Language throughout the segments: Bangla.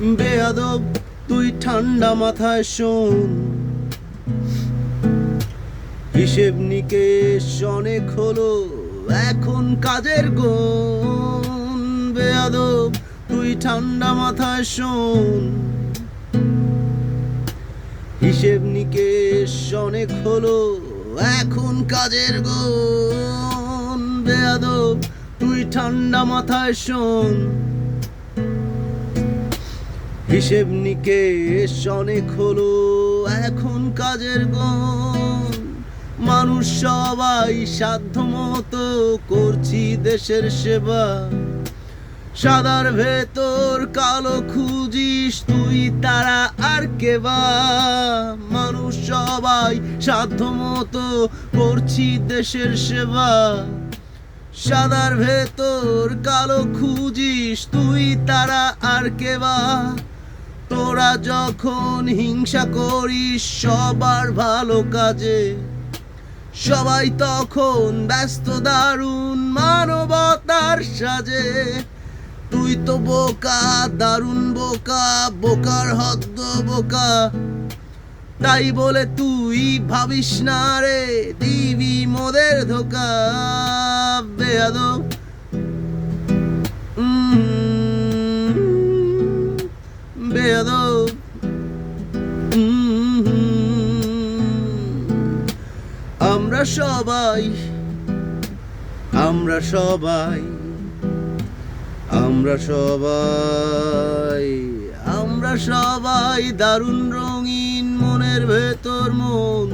বেয়াদব, তুই ঠান্ডা মাথায় শোন। হিসেব নিকেশ অনেক হলো, এখন কাজের গুণ। বেয়াদব, তুই ঠান্ডা মাথায় শোন। হিসেব নিকেশ অনেক হলো, এখন কাজের গুণ। বেয়াদব, তুই ঠান্ডা মাথায় শোন। হিসেব নিকেশ অনেক হলো, এখন কাজের গুণ। মানুষ সবাই সাধ্য মতো করছি দেশের সেবা। সাদার ভেতর কালো খুঁজিস তুই, তারা আর কেবা। মানুষ সবাই সাধ্য মতো করছি দেশের সেবা। সাদার ভেতর কালো খুঁজিস তুই, তারা আর কেবা। তোরা যখন হিংসা করিস সবার ভালো কাজে। সবাই তখন ব্যস্ত, দারুণ মানবতার সাজে। তুই তো বোকা, দারুণ বোকা, বোকার হদ্দ বোকা। তাই বলে তুই ভাবিস না রে দিবি মোদের ধোকা। বেয়াদব। আমরা সবাই আমরা সবাই আমরা সবাই আমরা সবাই দারুণ রঙিন মনের ভেতর মন।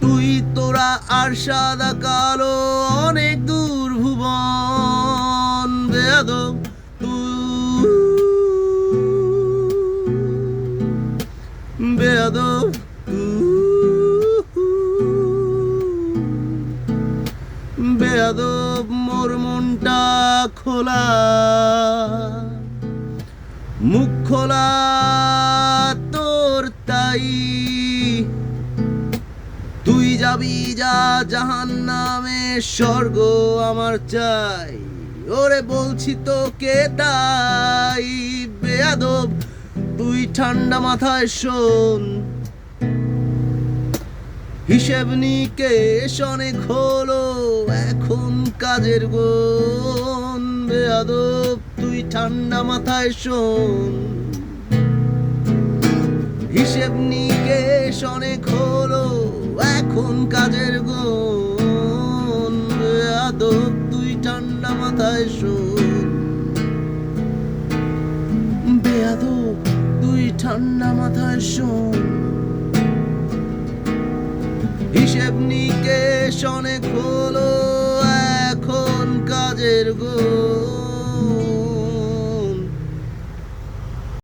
তুই, তোরা আর সাদা কালো অনেক দূর ভুবন, বেয়াদব। খোলা, মুখ খোলা তোর তাই। তুই যাবি যা জাহান নামে স্বর্গ আমার চাই। ওরে বলছি তোকে তাই, বেয়াদব, তুই ঠান্ডা মাথায় শোন। হিসেব নিকেশ অনেক হলো এখন কাজের গুণ বেয়াদব তুই ঠান্ডা মাথায় শোন। হিসেব নিকেশ অনেক হলো, এখন কাজের গুণ। বেয়াদব তুই ঠান্ডা মাথায় শোন। বেয়াদব, তুই ঠান্ডা মাথায় শোন। হিসেব নিকেশ অনেক হলো, এখন কাজের গো